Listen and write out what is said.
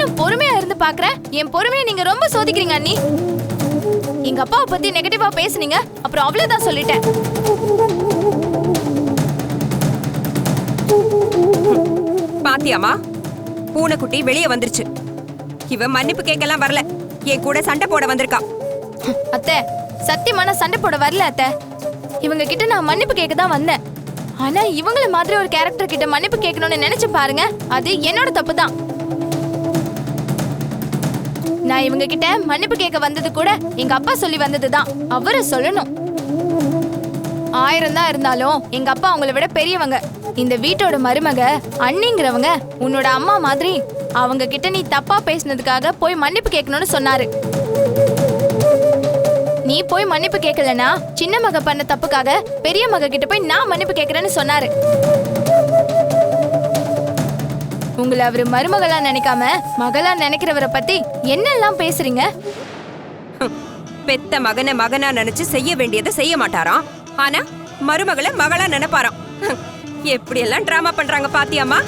நானும் பொறுமையா இருந்து பாக்குறேன். என் பொறுமையை நீங்க ரொம்ப சோதிக்கிறீங்க அண்ணி. எங்க அப்பாவை பத்தி நெகட்டிவா பேசுனீங்க. அப்புறம் அவ்வளவுதான் சொல்லிட்டேன். பாத்தியாமா பூனைக்குட்டி வெளியே வந்துருச்சு. இவ மன்னிப்பு கேட்கலாம் வரல. என் கூட சண்டை போட வந்திருக்கா. அத்தை சத்தியமான சண்டை போட வரல அத்தை. இவங்க கிட்ட நான் மன்னிப்பு கேட்க தான் வந்தேன். ஆனா இவங்கள மாதிரி ஒரு கேரக்டர் கிட்ட மன்னிப்பு கேட்கணும்னு நினைச்சு பாருங்க. அது என்னோட தப்பு தான் நான் இவங்க கிட்ட மன்னிப்பு கேட்க வந்தது கூட எங்க அப்பா சொல்லி வந்ததுதான். அவரை சொல்லணும். ஆயிரம் தான் இருந்தாலும் எங்க அப்பா அவங்கள விட பெரியவங்க. இந்த வீட்டோட மருமக அண்ணிங்கிறவங்க உன்னோட அம்மா மாதிரி அவங்க கிட்ட நீ தப்பா பேசினதுக்காக போய் மன்னிப்பு கேட்கணும்னு சொன்னாரு. நீ போய் மன்னிப்பு கேட்கலனா சின்ன மக பண்ண தப்புக்காக பெரிய மக கிட்ட போய் நான் மன்னிப்பு கேட்கறேன்னு சொன்னாரு. உங்களை அவரு மருமகளா நினைக்காம மகளா நினைக்கிறவரை பத்தி என்னெல்லாம் பேசுறீங்க? பெத்த மகனை மகனா நினைச்சு செய்ய வேண்டியதை செய்ய மாட்டாராம். ஆனா மருமகளை மகளா நினைப்பாராம். எப்படியெல்லாம் எப்படி எல்லாம் டிராமா பண்றாங்க பாத்தியாமா